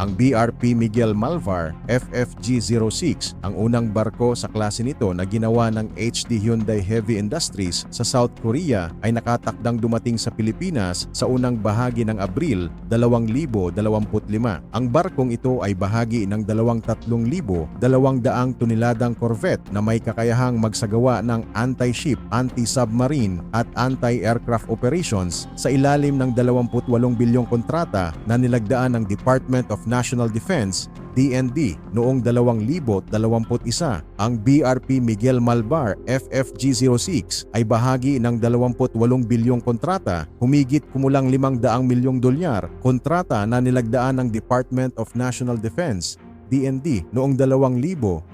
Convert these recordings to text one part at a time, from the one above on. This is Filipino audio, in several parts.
Ang BRP Miguel Malvar FFG-06 ang unang barko sa klase nito na ginawa ng HD Hyundai Heavy Industries sa South Korea ay nakatakdang dumating sa Pilipinas sa unang bahagi ng Abril 2025. Ang barkong ito ay bahagi ng 23,200 toneladang corvette na may kakayahang magsagawa ng anti-ship, anti-submarine at anti-aircraft operations sa ilalim ng 28 bilyong kontrata na nilagdaan ng Department of National Defense DND noong 2021. Ang BRP Miguel Malvar FFG-06 ay bahagi ng 28 bilyong kontrata, humigit kumulang 500 milyong dolyar, kontrata na nilagdaan ng Department of National Defense DND noong 2021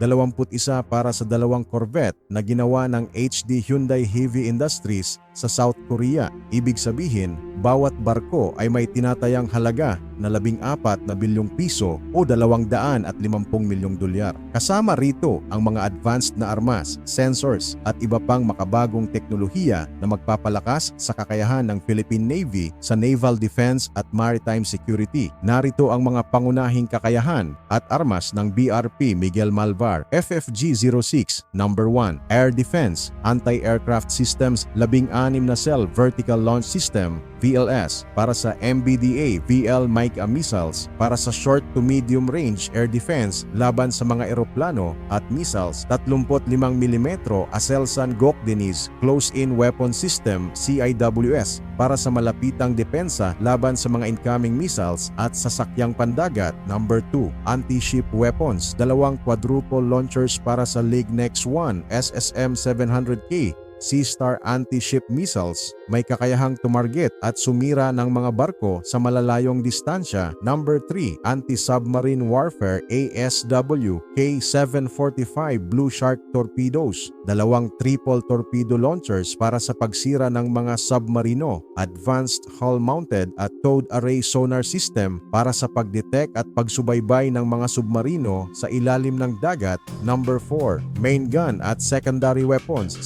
para sa dalawang Corvette na ginawa ng HD Hyundai Heavy Industries sa South Korea. Ibig sabihin, bawat barko ay may tinatayang halaga na 14 na bilyong piso o 250 milyong dolyar. Kasama rito ang mga advanced na armas, sensors at iba pang makabagong teknolohiya na magpapalakas sa kakayahan ng Philippine Navy sa naval defense at maritime security. Narito ang mga pangunahing kakayahan at armas ng BRP Miguel Malvar FFG-06 Number 1 Air Defense Anti-Aircraft Systems 16 na cell Vertical Launch System VLS para sa MBDA VL MICA missiles para sa short to medium range air defense laban sa mga eroplano at missiles 35mm Aselsan Gokdenis Close-in Weapon System CIWS para sa malapitang depensa laban sa mga incoming missiles at sasakyang pandagat. Number 2 anti-ship weapons dalawang quadruple launchers para sa Lignex 1 SSM 700K Sea-Star anti-ship missiles may kakayahang tumarget at sumira ng mga barko sa malalayong distansya. Number 3, Anti-Submarine Warfare ASW K745 Blue Shark torpedoes. Dalawang triple torpedo launchers para sa pagsira ng mga submarino. Advanced hull-mounted at towed array sonar system para sa pagdetect at pagsubaybay ng mga submarino sa ilalim ng dagat. Number 4, Main gun at secondary weapons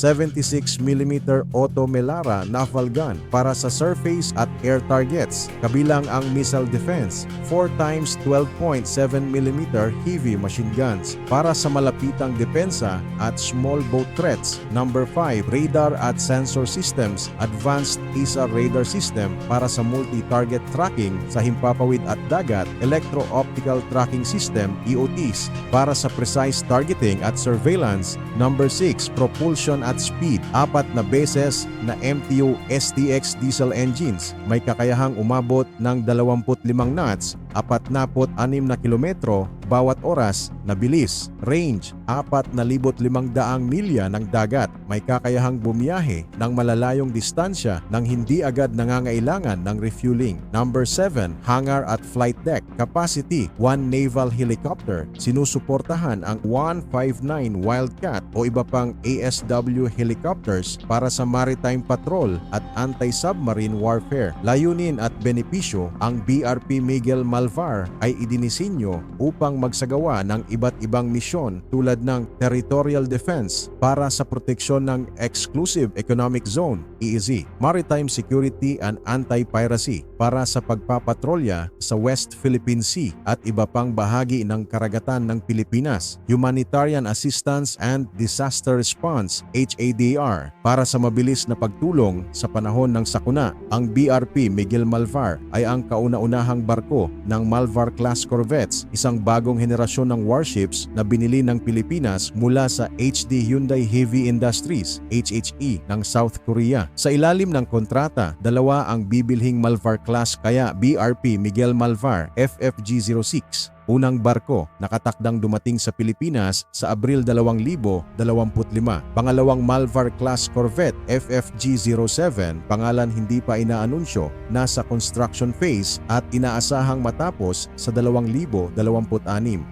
76mm Auto Melara naval gun para sa surface at air targets kabilang ang missile defense 4 times 12.7mm heavy machine guns para sa malapitang depensa at small boat threats number 5 radar at sensor systems advanced ISA radar system para sa multi-target tracking sa himpapawid at dagat electro-optical tracking system EOTs para sa precise targeting at surveillance number 6 propulsion at speed apat na beses na MTU STX diesel engines. May kakayahang umabot ng 25 knots, 46 na kilometro bawat oras na bilis. Range, 4,500 milya ng dagat. May kakayahang bumiyahe ng malalayong distansya nang hindi agad nangangailangan ng refueling. Number 7, hangar at flight deck. Capacity, 1 naval helicopter. Sinusuportahan ang 159 Wildcat o iba pang ASW helicopters para sa maritime patrol at anti-submarine warfare. Layunin at benepisyo, ang BRP Miguel Malvar ay idinisinyo upang magsagawa ng iba't ibang misyon tulad ng territorial defense para sa proteksyon ng Exclusive Economic Zone EEZ, maritime security and anti-piracy para sa pagpapatrolya sa West Philippine Sea at iba pang bahagi ng karagatan ng Pilipinas, humanitarian assistance and disaster response HADR para sa mabilis na pagtulong sa panahon ng sakuna. Ang BRP Miguel Malvar ay ang kauna-unahang barko ng Malvar class corvettes, isang bagong henerasyon ng warships na binili ng Pilipinas mula sa HD Hyundai Heavy Industries HHE ng South Korea. Sa ilalim ng kontrata, dalawa ang bibilhing Malvar class kaya BRP Miguel Malvar FFG-06 unang barko nakatakdang dumating sa Pilipinas sa Abril 2025. Pangalawang Malvar class corvette FFG-07, pangalan hindi pa inaanunsyo, nasa construction phase at inaasahang matapos sa 2026.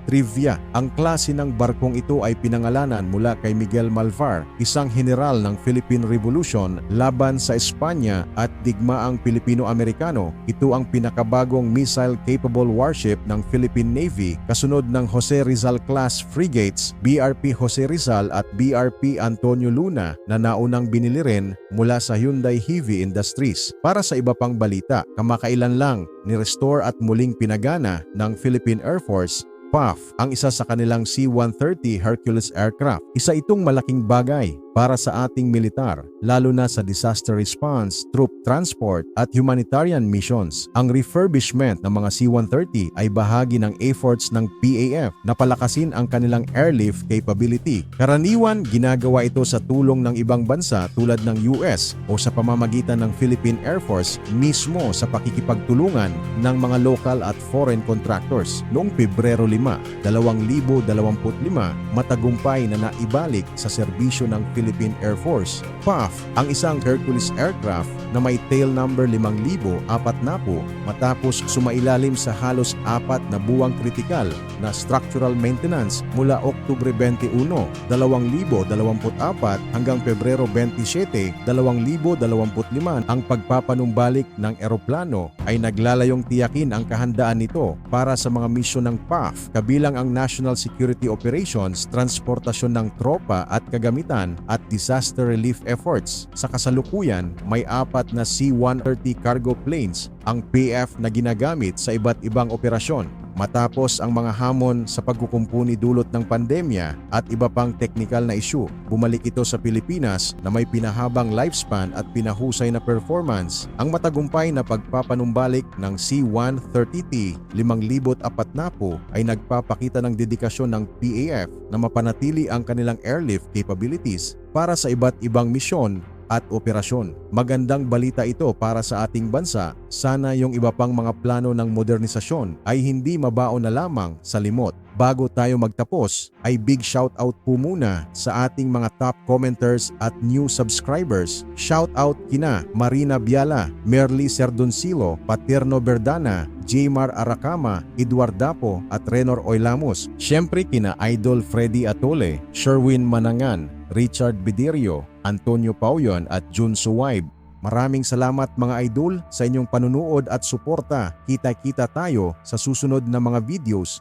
Trivia, ang klase ng barkong ito ay pinangalanan mula kay Miguel Malvar, isang general ng Philippine Revolution laban sa Espanya at digmaang Pilipino-Amerikano. Ito ang pinakabagong missile-capable warship ng Philippine Navy Navy kasunod ng Jose Rizal class frigates BRP Jose Rizal at BRP Antonio Luna na naunang binili rin mula sa Hyundai Heavy Industries. Para sa iba pang balita, kamakailan lang ni-restore at muling pinagana ng Philippine Air Force PAF ang isa sa kanilang C-130 Hercules aircraft. Isa itong malaking bagay para sa ating militar, lalo na sa disaster response, troop transport at humanitarian missions. Ang refurbishment ng mga C-130 ay bahagi ng efforts ng PAF na palakasin ang kanilang airlift capability. Karaniwan, ginagawa ito sa tulong ng ibang bansa tulad ng US o sa pamamagitan ng Philippine Air Force mismo sa pakikipagtulungan ng mga local at foreign contractors. Noong Pebrero 5, 2025, matagumpay na naibalik sa serbisyo ng Philippine Air Force. PAF ang isang Hercules aircraft na may tail number 5,000 apat na po matapos sumailalim sa halos apat na buwang kritikal na structural maintenance mula Oktubre 21, 2024 hanggang Pebrero 27, 2025 ang pagpapanumbalik ng eroplano ay naglalayong tiyakin ang kahandaan nito para sa mga misyon ng PAF kabilang ang National Security Operations, transportasyon ng tropa at kagamitan at disaster relief efforts. Sa kasalukuyan, may apat na C-130 cargo planes ang PF na ginagamit sa iba't ibang operasyon. Matapos ang mga hamon sa pagkukumpuni dulot ng pandemya at iba pang teknikal na issue, bumalik ito sa Pilipinas na may pinahabang lifespan at pinahusay na performance. Ang matagumpay na pagpapanumbalik ng C-130T 5,040 ay nagpapakita ng dedikasyon ng PAF na mapanatili ang kanilang airlift capabilities para sa iba't ibang misyon at operasyon. Magandang balita ito para sa ating bansa. Sana yung iba pang mga plano ng modernisasyon ay hindi mabaon na lamang sa limot. Bago tayo magtapos, ay big shout out po muna sa ating mga top commenters at new subscribers. Shout out kina Marina Biala, Merly Serdoncilo, Paterno Verdana, Jmar Aracama, Edward Dapo at Renor Oilamos. Siyempre kina Idol Freddy Atole, Sherwin Manangan, Richard Bidirio, Antonio Pauyon at Jun Suwaib. Maraming salamat mga idol sa inyong panunood at suporta. Kita-kita tayo sa susunod na mga videos.